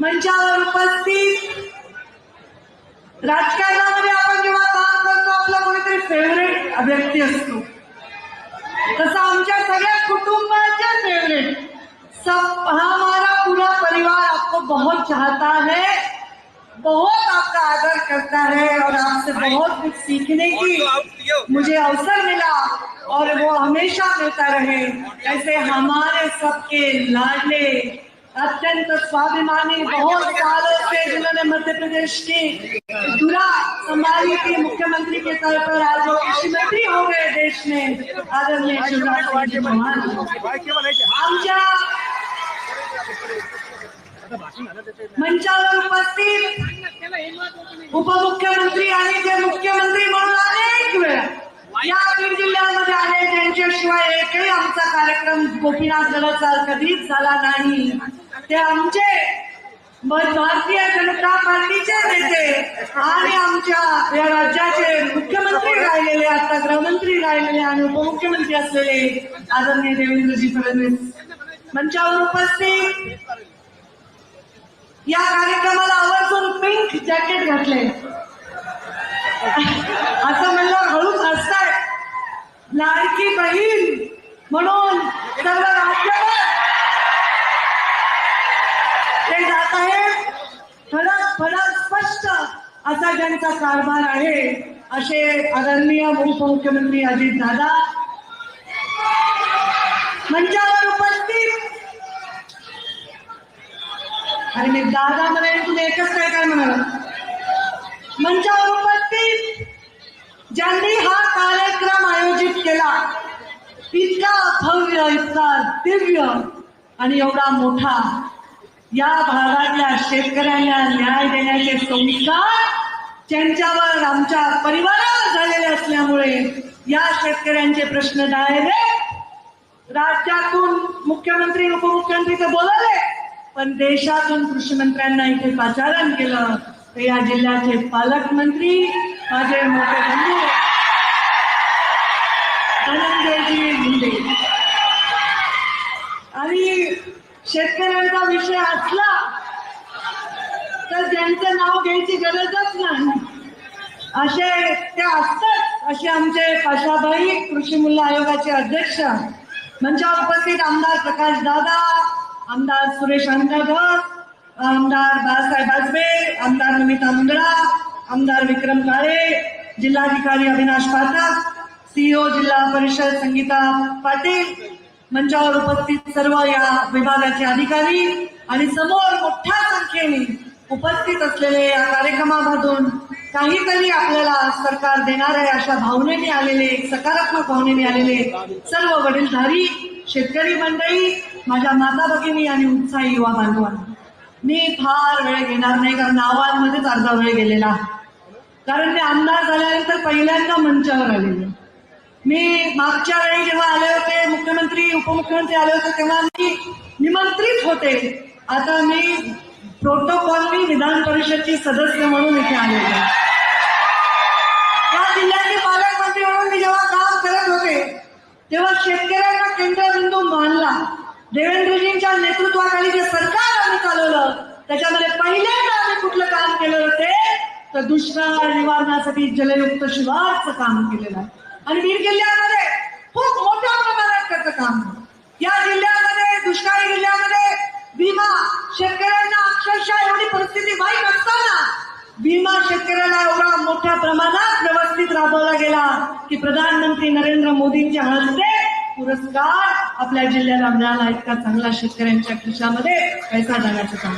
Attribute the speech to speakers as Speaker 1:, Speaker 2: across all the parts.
Speaker 1: मंचावर उपस्थित राजकारणामध्ये आपण जेव्हा काम करतो आपला कोणीतरी फेवरेट व्यक्ती असतो. तसं आमच्या सगळ्या कुटुंबाच्या फेवरेट सब हमारा पूरा परिवार आपको बहुत चाहता है बहुत आपका आदर करता है और आपसे बहुत कुछ सीखने की मुझे अवसर मिला और वो हमेशा मिलता रहे। ऐसे हमारे सबके लाडले अत्यंत स्वाभिमानी बहुत सालों से जिन्होंने मध्य प्रदेश की धुरा संभाली थी, मुख्यमंत्री के तौर पर आज वो कृषि मंत्री हो गए देश में। आदरणीय शिवराज सिंह जी चौहान आमच्या मंचावर उपस्थित उपमुख्यमंत्री आणि जे मुख्यमंत्री म्हणून अनेक वेळा या बीड जिल्ह्यामध्ये आले त्यांच्याशिवाय एकही आमचा कार्यक्रम गोपीनाथ गडाचा कधीच झाला नाही। ते आमचे भारतीय जनता पार्टीचे नेते आणि आमच्या या राज्याचे मुख्यमंत्री राहिलेले आता गृहमंत्री राहिलेले आणि उपमुख्यमंत्री असलेले आदरणीय देवेंद्रजी फडणवीस. मंचावर उपस्थित या कार्यक्रमाला आवर्जून पिंक जॅकेट घातले. असं म्हणलं हळूच हसताय. लाडकी बहीण म्हणून सर्व राज्यभर ते जात आहे फलक स्पष्ट असा ज्यांचा कारभार आहे असे आदरणीय उपमुख्यमंत्री अजित दादा. मंचावर उपस्थित. आणि मी दादा म्हणाले तुम्ही एकच काय काय म्हणाल मंचावर उपस्थित. ज्यांनी हा कार्यक्रम आयोजित केला इतका भव्य इतका दिव्य आणि एवढा मोठा या भागातल्या शेतकऱ्यांना न्याय देण्याचे संस्कार त्यांच्यावर आमच्या परिवारावर झालेले असल्यामुळे या शेतकऱ्यांचे प्रश्न डायरेक्ट राज्यातून मुख्यमंत्री उपमुख्यमंत्री तर बोलाले पण देशातून कृषी मंत्र्यांना इथे पाचारण केलं. तर या जिल्ह्याचे पालकमंत्री माझे मोठे बंधू धनंजयजी मुंडे आणि शेतकऱ्यांचा विषय असला तर सांगण्याची गरजच नाही. असे ते असतात असे आमचे पाशाभाई कृषी मूल्य आयोगाचे अध्यक्ष मंचावर उपस्थित आमदार प्रकाश दादा आमदार सुरेश अंगधर आमदार बाळासाहेब आजबे आमदार नमिता मुंदडा आमदार विक्रम काळे जिल्हाधिकारी अविनाश पाठक सीईओ जिल्हा परिषद संगीता पाटील मंचावर उपस्थित सर्व या विभागाचे अधिकारी आणि समोर मोठ्या संख्येने उपस्थित असलेले या कार्यक्रमामधून काहीतरी आपल्याला सरकार देणार आहे अशा भावनेने आलेले सकारात्मक भावनेने आलेले सर्व वडीलधारी शेतकरी मंडळी माझ्या माता भगिनी आणि उत्साही युवा बांधवांना. मी फार वेळ घेणार नाही कारण नावांमध्येच अर्धा वेळ गेलेला. आहे. कारण मी आमदार झाल्यानंतर पहिल्यांदा मंचावर आलेले. मी मागच्या वेळी जेव्हा आले होते मुख्यमंत्री उपमुख्यमंत्री आले होते तेव्हा मी निमंत्रित होते. आता मी प्रोटोकॉलनी विधान परिषदचे सदस्य म्हणून इथे आले या जिल्ह्याचे पालकमंत्री म्हणून मी जेव्हा काम करत होते तेव्हा शेतकऱ्यांना केंद्रबिंदू मानला. देवेंद्रजींच्या नेतृत्वाखाली जे सरकार आम्ही चालवलं त्याच्यामध्ये पहिल्यांदा आम्ही कुठलं काम केलं होते तर दुष्काळ निवारणासाठी जलयुक्त शिवारचं काम केलेलं आहे. आणि बीड जिल्ह्यामध्ये खूप मोठ्या प्रमाणात त्याचं काम या जिल्ह्यामध्ये दुष्काळी जिल्ह्यामध्ये भीमा शेतकऱ्यांना अक्षरशः एवढी परिस्थिती वाईट असताना भीमा शेतकऱ्याला एवढा मोठ्या प्रमाणात व्यवस्थित राबवला गेला की प्रधानमंत्री नरेंद्र मोदींच्या हस्ते पुरस्कार आपल्या जिल्ह्याला मिळाला. इतका चांगला शेतकऱ्यांच्या खिशामध्ये पैसा जाण्याचं काम.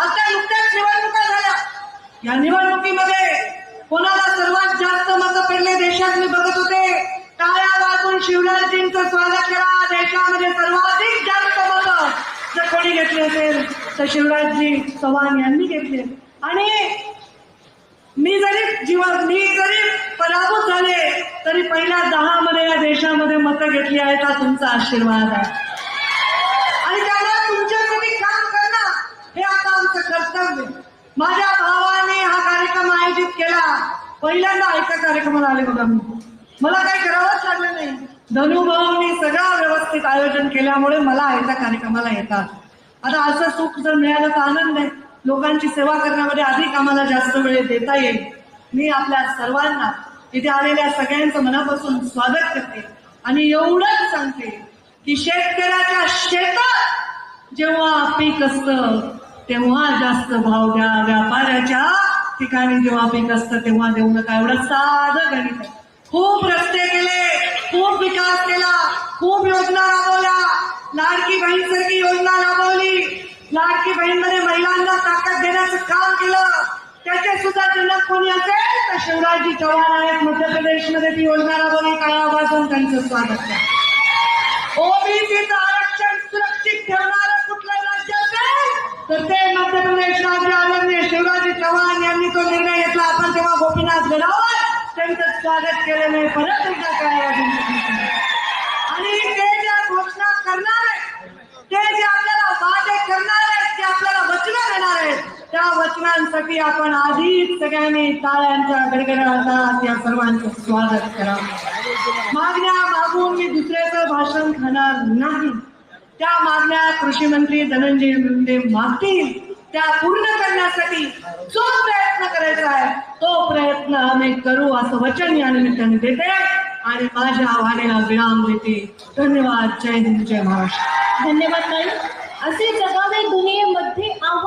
Speaker 1: आता नुकत्याच निवडणुका झाल्या. या निवडणुकीमध्ये कोणाला सर्वात जास्त मतं पडले देशात मी बघत होते. टाळ्या वाजून शिवराजजींचं स्वागत करा. देशामध्ये सर्वाधिक जास्त मतं. जर कोणी घेतली असेल तर शिवराजजी चव्हाण यांनी घेतले. आणि मी जरी जीवा मी जरी पराभूत झाले तरी पहिल्या दहा मध्ये या देशामध्ये मतं घेतली आहेत हा तुमचा आशीर्वाद आहे. आणि त्यामुळे तुम्ही काम करणं हे आता आमचं कर्तव्य. माझ्या भावाने हा कार्यक्रम आयोजित केला. पहिल्यांदा एका कार्यक्रमाला आले बघा मी. मला काही करावंच लागलं नाही. धनुभाऊंनी सगळं व्यवस्थित आयोजन केल्यामुळे मला एका कार्यक्रमाला येतात. आता असं सुख जर मिळालं तर आनंद आहे लोकांची सेवा करण्यामध्ये अधिक आम्हाला जास्त वेळ देता येईल. मी आपल्या सर्वांना इथे आलेल्या सगळ्यांचं मनापासून स्वागत करते. आणि एवढंच सांगते की शेतकऱ्याच्या शेतात जेव्हा पीक असतं तेव्हा जास्त भाव द्या व्यापाऱ्याच्या ठिकाणी जेव्हा पीक असतं तेव्हा देऊ नका. एवढं साधं गणित खूप रस्ते केले खूप विकास केला खूप योजना राबवल्या. लाडकी बहीण सारखी योजना राबवली. लाडकी बहीण महिलांना ताकद देण्याचं काम केलं. त्याचे सुद्धा जनक कोणी असेल तर शिवराजी चव्हाण आहेत. मध्य प्रदेशमध्ये ती योजना राबवली. काळापासून त्यांचं स्वागत करा. ओबीसीचं आरक्षण सुरक्षित ठेवणार कुठलं राज्य असेल तर ते मध्य प्रदेश राज्य आदरणीय शिवराजी चव्हाण यांनी तो निर्णय घेतला. आपण तेव्हा गोपीनाथ गडावर त्यांचं स्वागत केलेलं आहे. परत एकदा काय आणि ते ज्या घोषणा करणार आहेत ते जे आपल्याला वादे करणार आहेत ते आपल्याला वचनं देणार आहेत त्या आपण आधीच सगळ्यांनी टाळ्यांच्या गडगडाटात या सर्वांचं स्वागत करा. मागण्या मागून मी दुसऱ्याचं भाषण खाणार नाही. त्या मागण्या कृषी मंत्री धनंजय मुंडे मागतील. त्या पूर्ण करण्यासाठी जो प्रयत्न करायचा आहे तो प्रयत्न आम्ही करू असं वचन या निमित्ताने देते आणि माझ्या आव्हानेला विराम देते. धन्यवाद. जय हिंद जय महाराष्ट्र.
Speaker 2: धन्यवाद असे जगावे दुनियेमध्ये आव्हान